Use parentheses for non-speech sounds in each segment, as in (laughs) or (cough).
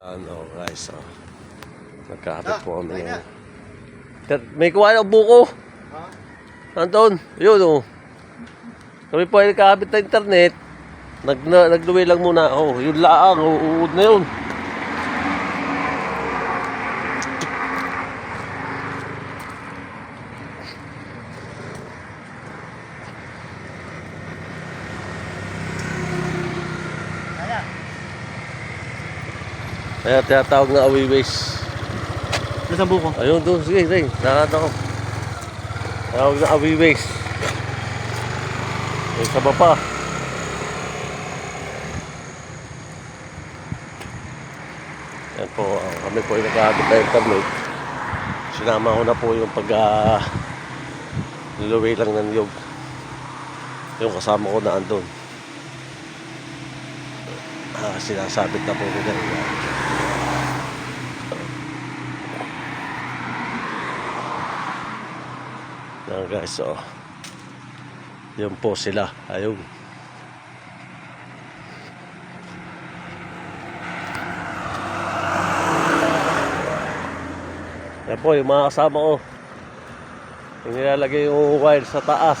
Ano guys, oh. Nagkakapit po kami ng... Ter- May kuha ng buko. Anton, yun oh. Kami po ay nagkakapit ng internet. Nag, na, nagduwi lang muna. Oh, yun laang, uuud na yun. Kaya tinatawag na awiways. Nasaan buko? Ayun doon, sige, sige. Nakata ko. Tawag na awiways. May saba pa. Yan po, ah, kami po yung nag-aabot na internet. Sinama ko na po yung pag uh, luluwi lang ng niyog. Yung kasama ko na andun. Ah, sinasabit na po ko ganun. Yan guys, so yun po sila. Ayun. Yan po, yung mga kasama ko. Yung nilalagay yung wire sa taas.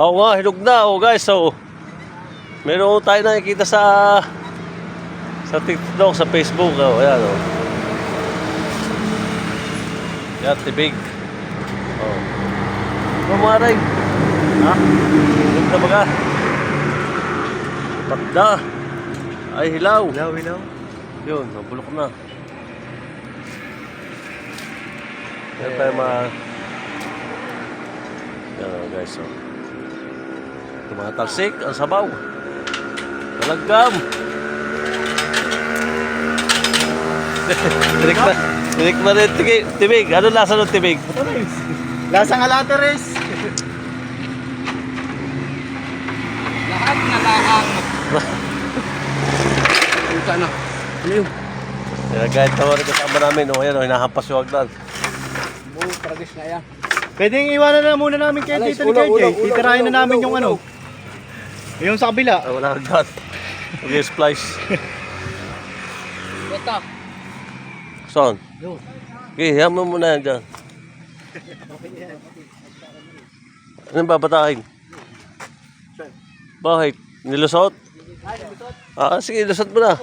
Oo nga, hilog na. Oh, guys, so meron tayo nakikita sa sa TikTok, sa Facebook. Oh, ayan, oh. Yan, tibig. Oh. Pumaray. Ha? Hilog na baga. Pagda. Ay, hilaw. Ilaw, ilaw. Yun, nabulok na. Yan tayo ma... Yan guys, oh. Tumatalsik ang sabaw. Talagam. (laughs) tinik na, tinik na rin tibig. tibig. Ano lasa ng tibig? Lasang alateres. Lahat na laang. Yung sana. Ano yun? Yan, kahit tawa rin kasama namin, oh, yan, oh, hinahampas yung hagdan. Buong tragis na yan. Pwedeng iwanan na muna namin kay Tito ni KJ. Titirahin na namin yung ano. Yung sa kabila. Ah, wala hagdan. Okay, splice. Ito. Saan? Yun. Okay, hayaan mo muna yan dyan. Anong babatakin? Bakit? Nilusot? Ah, sige, lusot mo na.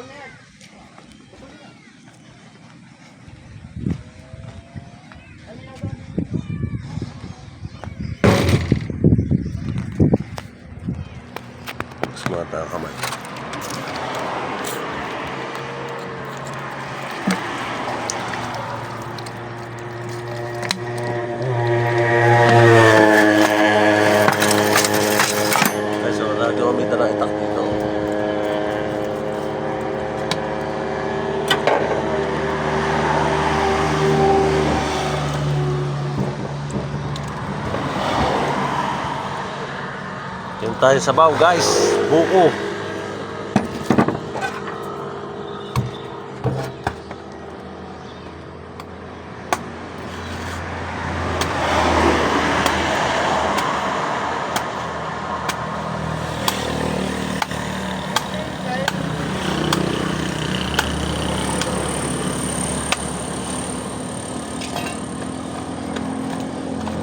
方甘い。Tayo sa baw, guys. Buko.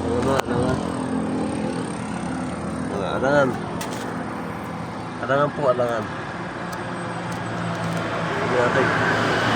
Ano na, ano na. Mga alangan. Alangan po, alangan. Hindi natin.